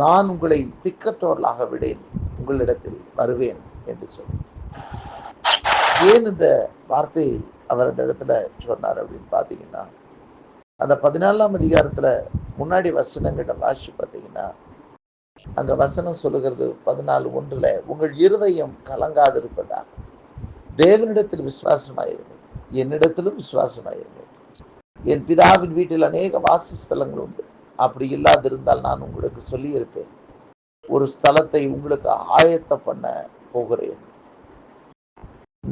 நான் உங்களை திக்கற்றவர்களாக விடேன். உங்களிடத்தில் வருவேன் என்று சொல்லி. ஏன் இந்த வார்த்தையை அவர் அந்த இடத்துல சொன்னார் அப்படின்னு பார்த்தீங்கன்னா அந்த பதினாலாம் அதிகாரத்தில் முன்னாடி வசனங்கிட்ட வாசி பார்த்தீங்கன்னா அங்கே வசனம் சொல்லுகிறது பதினாலு ஒன்றில் உங்கள் இருதயம் கலங்காதிருப்பதாக. தேவனிடத்தில் விசுவாசமாயிருங்கள். என்னிடத்திலும் விசுவாசமாயிருங்கள். என் பிதாவின் வீட்டில் அநேக வாசஸ்தலங்கள் உண்டு. அப்படி இல்லாதிருந்தால் நான் உங்களுக்கு சொல்லியிருப்பேன். ஒரு ஸ்தலத்தை உங்களுக்கு ஆயத்த பண்ண போகிறேன்.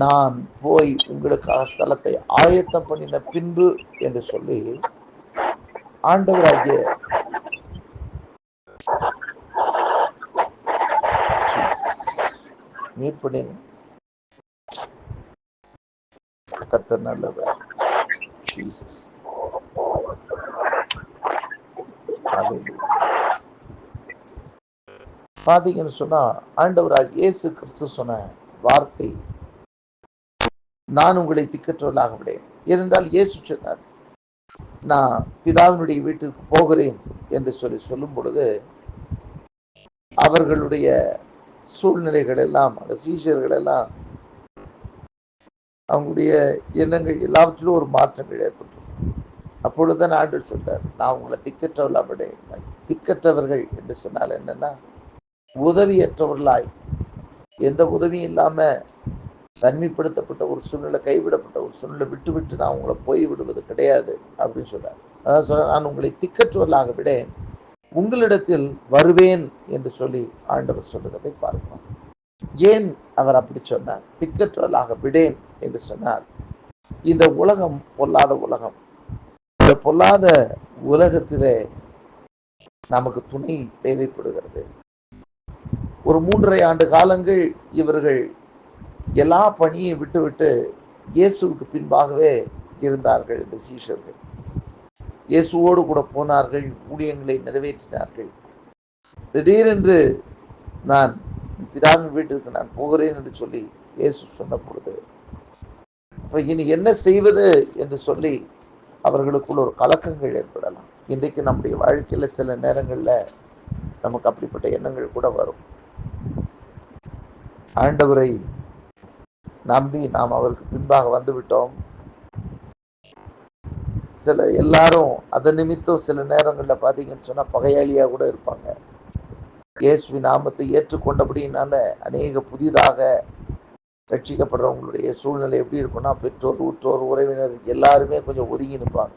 நான் போய் உங்களுக்காக ஸ்தலத்தை ஆயத்தம் பண்ணின பின்பு என்று சொல்லி ஆண்டவராகிய மீட் பண்ணீங்க நல்லவர். ஜீசஸ் பாத்தீங்கன்னு சொன்னா ஆண்டவராக இயேசு கிறிஸ்து சொன்ன வார்த்தை நான் உங்களை திக்கற்றவர்களாக விடேன் ஏனென்றால் இயேசு சொன்னார் நான் பிதாவினுடைய வீட்டிற்கு போகிறேன் என்று சொல்லி சொல்லும் பொழுது அவர்களுடைய சூழ்நிலைகள் எல்லாம் அந்த சீசியர்கள் எல்லாம் அவங்களுடைய எண்ணங்கள் எல்லாவற்றிலும் ஒரு மாற்றங்கள் ஏற்பட்டு அப்பொழுதுதான் ஆண்டு சொன்னார் நான் உங்களை திக்கற்றவர்களாக விடேன் திக்கற்றவர்கள் என்று சொன்னால் என்னன்னா உதவியற்றவர்களாய் எந்த உதவியும் இல்லாமல் தனிமைப்படுத்தப்பட்ட ஒரு சூழ்நிலை கைவிடப்பட்ட ஒரு சூழ்நிலை விட்டு விட்டு நான் உங்களை போய் விடுவது கிடையாது அப்படின்னு சொன்னார். அதான் சொன்னார் நான் உங்களை திக்கற்றவர்களாக விடேன் உங்களிடத்தில் வருவேன் என்று சொல்லி ஆண்டவர் சொல்லுகிறதை பார்க்கிறோம். ஏன் அவர் அப்படி சொன்னார்? திக்கற்றவர்களாக விடேன் என்று சொன்னார். இந்த உலகம் பொல்லாத உலகம். இந்த பொல்லாத உலகத்திலே நமக்கு துணை தேவைப்படுகிறது. ஒரு மூன்றரை ஆண்டு காலங்கள் இவர்கள் எல்லா பணியையும் விட்டுவிட்டு இயேசுவுக்கு பின்பாகவே இருந்தார்கள் இந்த சீஷர்கள். இயேசுவோடு கூட போனார்கள் ஊழியங்களை நிறைவேற்றினார்கள். திடீரென்று நான் பிதாவின் வீட்டிற்கு நான் போகிறேன் என்று சொல்லி இயேசு சொன்ன பொழுது இனி என்ன செய்வது என்று சொல்லி அவர்களுக்குள் ஒரு கலக்கங்கள் ஏற்படலாம். இன்றைக்கு நம்முடைய வாழ்க்கையில சில நேரங்கள்ல நமக்கு அப்படிப்பட்ட எண்ணங்கள் கூட வரும். ஆண்டவரை நம்பி நாம் அவருக்கு பின்பாக வந்து விட்டோம் சில எல்லாரும் அதன் நிமித்தம் சில நேரங்களில் பார்த்தீங்கன்னு சொன்னால் பகையாளியாக கூட இருப்பாங்க. இயேசுவி நாமத்தை ஏற்றுக்கொண்டபடினால அநேக புதிதாக ரட்சிக்கப்படுறவங்களுடைய சூழ்நிலை எப்படி இருக்கும்னா பெற்றோர் உற்றோர் உறவினர் எல்லாருமே கொஞ்சம் ஒதுங்கி நிற்பாங்க.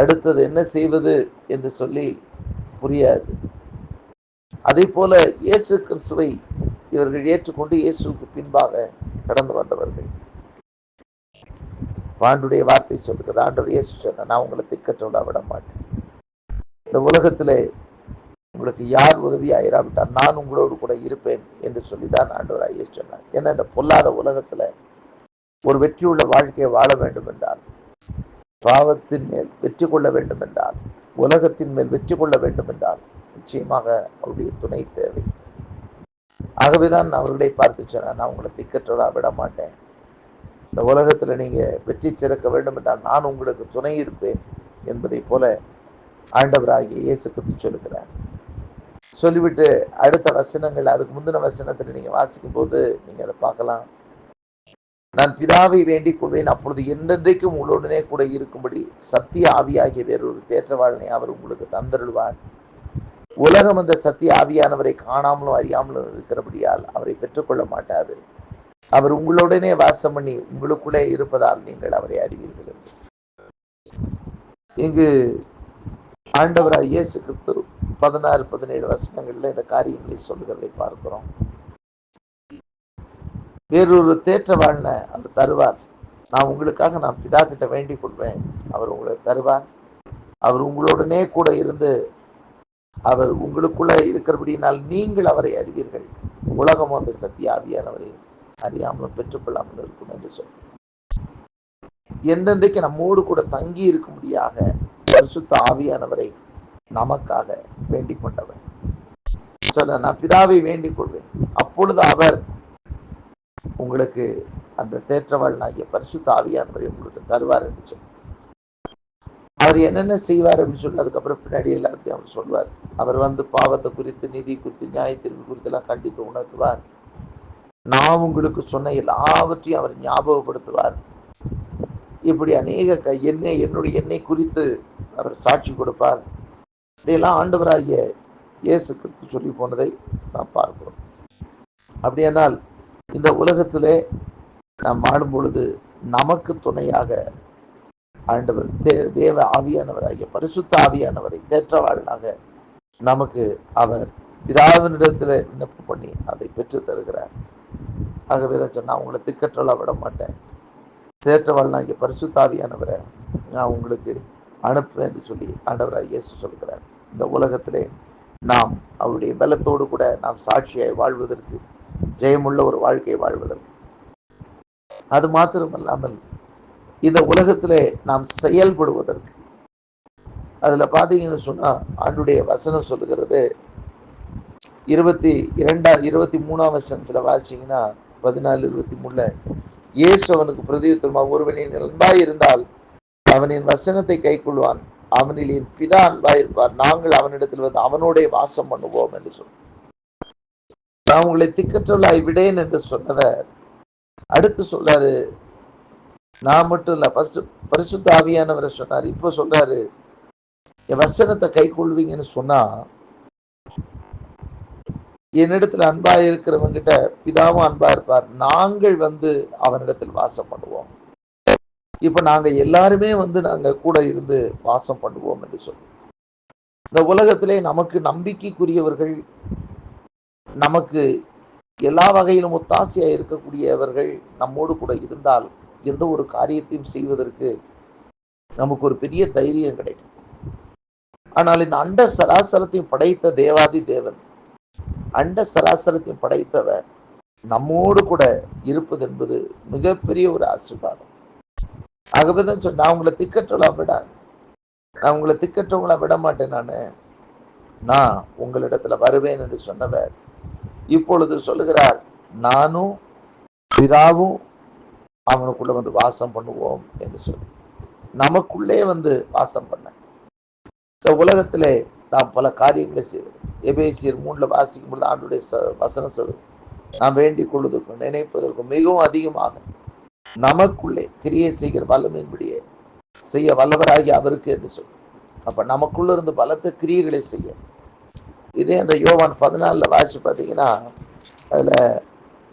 அடுத்தது என்ன செய்வது என்று சொல்லி புரியாது. அதே போல இயேசு கிறிஸ்துவை இவர்கள் ஏற்றுக்கொண்டு இயேசுக்கு பின்பாக கடந்து வந்தவர்கள். ஆண்டுடைய வார்த்தை சொல்லுகிறது ஆண்டவர் இயேசு சொன்ன நான் உங்களை திக்கற்றோட விட மாட்டேன் இந்த உலகத்திலே உங்களுக்கு யார் உதவியாயிராவிட்டால் நான் உங்களோடு கூட இருப்பேன் என்று சொல்லிதான் ஆண்டவர் ஐயா சொன்னார். ஏன்னா இந்த பொல்லாத உலகத்துல ஒரு வெற்றியுள்ள வாழ்க்கையை வாழ வேண்டும் என்றால் பாவத்தின் மேல் வெற்றி கொள்ள வேண்டும் என்றால் உலகத்தின் மேல் வெற்றி கொள்ள வேண்டும் என்றால் நிச்சயமாக அவருடைய துணை தேவை. ஆகவேதான் நான் அவர்களை பார்த்து சொன்னேன் நான் உங்களை திக்கற்றோட விட மாட்டேன். இந்த உலகத்துல நீங்க வெற்றி சிறக்க வேண்டும் என்றால் நான் உங்களுக்கு துணை இருப்பேன் என்பதை போல ஆண்டவராகிய இயேசு கத்து சொல்லுகிறார். சொல்லிவிட்டு அடுத்த வசனங்கள் அதுக்கு முந்தின வசனத்தில் நீங்க வாசிக்கும் போது நீங்க அதை பார்க்கலாம். நான் பிதாவை வேண்டிக் கொள்வேன். அப்பொழுது என்றென்றைக்கும் உங்களுடனே கூட இருக்கும்படி சத்திய ஆவியாகிய வேறொரு தேற்றவாளனை அவர் உங்களுக்கு தந்தருள்வார். உலகம் அந்த சத்திய ஆவியானவரை காணாமலும் அறியாமலும் இருக்கிறபடியால் அவரை பெற்றுக்கொள்ள மாட்டாது. அவர் உங்களுடனே வாசம் பண்ணி உங்களுக்குள்ளே இருப்பதால் நீங்கள் அவரை அறிவீர்கள். இங்கு ஆண்டவராக இயேசு கிறிஸ்து பதினாறு பதினேழு வசனங்களில் இந்த காரியங்களை சொல்லுகிறதை பார்க்கிறோம். வேறொரு தேற்ற வாழ்ன அவர் தருவார். நான் உங்களுக்காக நான் பிதா கிட்ட வேண்டிக் கொள்வேன். அவர் உங்களுக்கு தருவார். அவர் உங்களுடனே கூட இருந்து அவர் உங்களுக்குள்ள இருக்கிறபடியினால் நீங்கள் அவரை அறிவீர்கள். உலகம் அந்த சத்திய ஆவியானவரை அறியாமலும் பெற்றுக்கொள்ளாமல் இருக்கும் என்று சொல்ல என்றென்றைக்கு நம்மோடு கூட தங்கி இருக்கும்படியாக பரிசுத்த ஆவியானவரை நமக்காக வேண்டிக் கொண்டவர் சொல்ல நான் பிதாவை வேண்டிக் கொள்வேன் அப்பொழுது அவர் உங்களுக்கு அந்த தேற்றவாளனாகிய பரிசுத்த ஆவியானவரை உங்களுக்கு தருவார் என்று சொல் அவர் என்னென்ன செய்வார் அப்படின்னு சொல்லி அதுக்கப்புறம் பின்னாடி எல்லாத்தையும் அவர் சொல்வார். அவர் வந்து பாவத்தை குறித்து நீதி குறித்து நியாயத்திற்கு குறித்து எல்லாம் கண்டித்து உணர்த்துவார். நான் உங்களுக்கு சொன்ன எல்லாவற்றையும் அவர் ஞாபகப்படுத்துவார். இப்படி அநேக என்னை என்னுடைய எண்ணெய் குறித்து அவர் சாட்சி கொடுப்பார். இப்படியெல்லாம் ஆண்டவராகிய இயேசுக்கு சொல்லி போனதை நாம் பார்க்கிறோம். அப்படியானால் இந்த உலகத்திலே நாம் ஆடும் பொழுது நமக்கு துணையாக ஆண்டவர் தே தேவ ஆவியானவராகிய பரிசுத்த ஆவியானவரை தேற்றவாளனாக நமக்கு அவர் பிதாவினிடத்தில் விண்ணப்பம் பண்ணி அதை பெற்று தருகிறார். ஆகவே தான் சொன்னால் உங்களை திக்கற்றலாம் விட மாட்டேன். தேற்றவாளனாகிய பரிசுத்தாவியானவரை நான் உங்களுக்கு அனுப்புவேன் என்று சொல்லி ஆண்டவராக இயேசு சொல்கிறார். இந்த உலகத்திலே நாம் அவருடைய பலத்தோடு கூட நாம் சாட்சியாய் வாழ்வதற்கு ஜெயமுள்ள ஒரு வாழ்க்கையை வாழ்வதற்கு. அது மாத்திரமல்லாமல் இந்த உலகத்திலே நாம் செயல்படுவதற்கு. அதுல பார்த்தீங்கன்னு சொன்னா ஆண்டுடைய வசனம் சொல்லுகிறது இருபத்தி இரண்டா இருபத்தி மூணாம் வசனத்தில் வாசிங்கன்னா பதினாலு இருபத்தி மூணுல இயேசு அவனுக்கு பிரதியுத்தமாக ஒருவனின் நண்பாய் இருந்தால் அவனின் வசனத்தை கைக்கொள்வான். அவனில் என் பிதா அன்பா இருப்பார். நாங்கள் அவனிடத்தில் வந்து அவனோட வாசம் பண்ணுவோம் என்று சொன்னார் நான் உங்களை திக்கற்றலாய் விடேன் என்று சொன்னவர். அடுத்து சொல்றாரு நான் மட்டும் இல்ல ஃபர்ஸ்ட் பரிசுத்த ஆவியானவரை சொன்னார். இப்போ சொல்றாரு என் வசனத்தை கை கொள்வீங்கன்னு சொன்னா என்னிடத்துல அன்பா இருக்கிறவங்கிட்ட பிதாவும் அன்பா இருப்பார். நாங்கள் வந்து அவனிடத்தில் வாசம் பண்ணுவோம். இப்போ நாங்கள் எல்லாருமே வந்து நாங்கள் கூட இருந்து வாசம் பண்ணுவோம் என்று சொல்லி இந்த உலகத்திலே நமக்கு நம்பிக்கைக்குரியவர்கள் நமக்கு எல்லா வகையிலும் ஒத்தாசையா இருக்கக்கூடியவர்கள் நம்மோடு கூட இருந்தால் எந்த ஒரு காரியத்தையும் செய்வதற்கு நமக்கு ஒரு பெரிய தைரியம் கிடைக்கும். ஆனால் இந்த அண்ட சராசரத்தையும் படைத்த தேவாதி தேவன் அண்ட சராசரத்தையும் படைத்தவர் நம்மோடு கூட இருப்பது என்பது மிகப்பெரிய ஒரு ஆசீர்வாதம். ஆகவேதான் சொன்ன நான் உங்களை திக்கற்றலா விட நான் உங்களை திக்கற்றவங்களா விட மாட்டேன் நான். நான் உங்களிடத்துல வருவேன் என்று சொன்னவர் இப்பொழுது சொல்லுகிறார் நானும் பிதாவும் அவனுக்குள்ள வந்து வாசம் பண்ணுவோம் என்று சொல்லி. நமக்குள்ளே வந்து வாசம் பண்ண. இந்த உலகத்திலே நாம் பல காரியங்களை செய்வது. எபேசியர் மூணுல வாசிக்கும் பொழுது ஆண்டுடைய வசனம் சொல்லு நாம் வேண்டிக் கொள்வதற்கும் நினைப்பதற்கும் மிகவும் அதிகமாக நமக்குள்ளே கிரியை செய்கிற வல்லமையின்படியே செய்ய வல்லவராகி அவருக்கு என்று சொல்லி அப்போ நமக்குள்ள இருந்து பலத்த கிரியைகளை செய்ய. இதே அந்த யோவான் பதினாலில் வாசி பார்த்தீங்கன்னா அதில்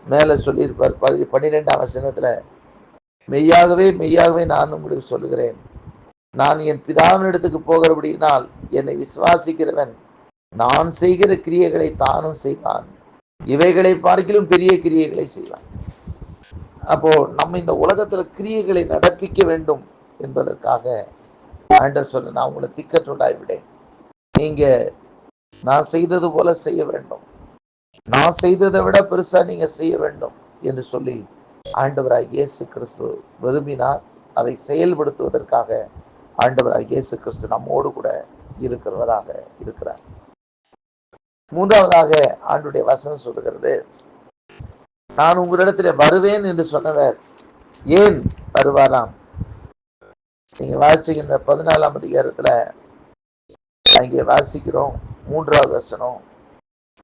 மேலே சொல்லியிருப்பார் பதி பன்னிரெண்டாம் வசனத்தில் மெய்யாகவே மெய்யாகவே நான் உங்களுக்கு சொல்லுகிறேன். நான் என் பிதாவின் இடத்துக்கு போகிறபடியினால் என்னை விசுவாசிக்கிறவன் நான் செய்கிற கிரியைகளை தானும் செய்வான். இவைகளை பார்க்கிலும் பெரிய கிரியைகளை செய்வான். அப்போ நம்ம இந்த உலகத்துல கிரியைகளை நடப்பிக்க வேண்டும் என்பதற்காக ஆண்டர் சொல்ல நான் உங்களை திக்கற்றுள்ளாய் விடேன். நீங்க நான் செய்தது போல செய்ய வேண்டும். நான் செய்ததை விட பெருசா நீங்க செய்ய வேண்டும் என்று சொல்லி ஆண்டவராய் இயேசு கிறிஸ்து விரும்பினார். அதை செயல்படுத்துவதற்காக ஆண்டவராய் இயேசு கிறிஸ்து நம்மோடு கூட இருக்கிறவராக இருக்கிறார். மூன்றாவதாக ஆண்டுடைய வசனம் சொல்லுகிறது. நான் உங்களிடத்தில் வருவேன் என்று சொன்னவர் ஏன் வருவாராம்? நீங்க வாசிக்கின்ற பதினாலாம் அதிகாரத்துல அங்கே வாசிக்கிறோம் மூன்றாவது வசனம்.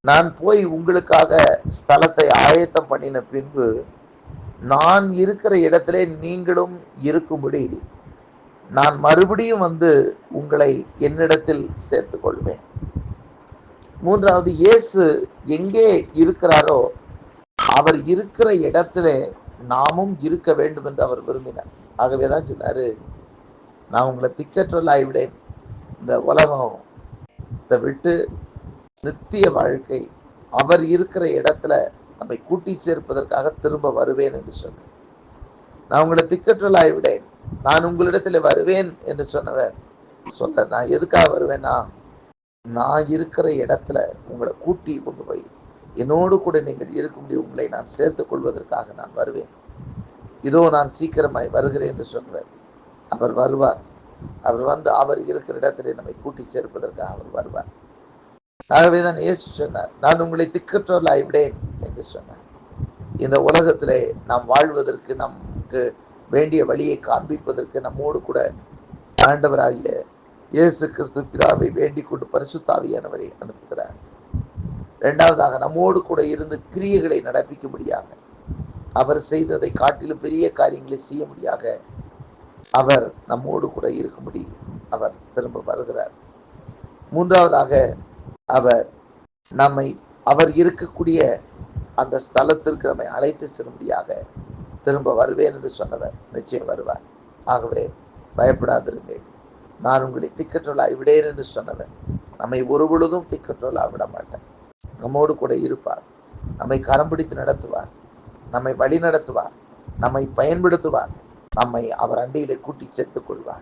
நான் போய் உங்களுக்காக ஸ்தலத்தை ஆயத்தம் பண்ணின பின்பு நான் இருக்கிற இடத்திலே நீங்களும் இருக்கும்படி நான் மறுபடியும் வந்து உங்களை என்னிடத்தில் சேர்த்து கொள்வேன் மூன்றாவது இயேசு எங்கே இருக்கிறாரோ அவர் இருக்கிற இடத்திலே நாமும் இருக்க வேண்டும் என்று அவர் விரும்பினார். ஆகவே தான் சொன்னார் நான் உங்களை திக்கற்றல் ஆகிவிடேன் இந்த உலகம் இதை விட்டு நித்திய வாழ்க்கை அவர் இருக்கிற இடத்துல நம்மை கூட்டி சேர்ப்பதற்காக திரும்ப வருவேன் என்று சொன்னேன் நான் உங்களை திக்கற்றல் ஆகிவிடேன் நான் உங்களிடத்தில் வருவேன் என்று சொன்னவர் சொல்ல நான் எதுக்காக வருவேன்னா நான் இருக்கிற இடத்துல உங்களை கூட்டி கொண்டு போய் என்னோடு கூட நீங்கள் இருக்கும்படி உங்களை நான் சேர்த்துக் கொள்வதற்காக நான் வருவேன். இதோ நான் சீக்கிரமாய் வருகிறேன் என்று சொன்னேன் அவர் வருவார். அவர் வந்து அவர் இருக்கிற இடத்திலே நம்மை கூட்டி சேர்ப்பதற்காக அவர் வருவார். ஆகவே தான் இயேசு சொன்னார் நான் உங்களை திக்கற்றோர் விடேன் என்று சொன்னார். இந்த உலகத்திலே நாம் வாழ்வதற்கு நமக்கு வேண்டிய வழியை காண்பிப்பதற்கு நம்மோடு கூட ஆண்டவராகிய இயேசு கிறிஸ்து பிதாவை வேண்டிக் கொண்டு பரிசுத்தாவியானவரை அனுப்புகிறார். ரெண்டாவதாக நம்மோடு கூட இருந்து கிரியைகளை நடப்பிக்கும்படியாக அவர் செய்ததை காட்டிலும் பெரிய காரியங்களை செய்ய முடியாக அவர் நம்மோடு கூட இருக்கும்படி அவர் திரும்ப வருகிறார். மூன்றாவதாக அவர் நம்மை அவர் இருக்கக்கூடிய அந்த ஸ்தலத்திற்கு நம்மை அழைத்து செல்லும்படியாக திரும்ப வருவேன் என்று சொன்னவர் நிச்சயம் வருவார். ஆகவே பயப்படாதிருங்கள். நான் உங்களை திக்கற்றலாய் விடேன் என்று சொன்னவர் நம்மை ஒரு பொழுதும் திக்கற்றலா விட மாட்டேன் நம்மோடு கூட இருப்பார். நம்மை கரம் பிடித்து நடத்துவார். நம்மை வழி நடத்துவார். நம்மை பயன்படுத்துவார். நம்மை அவர் அண்டையிலே கூட்டி சேர்த்துக் கொள்வார்.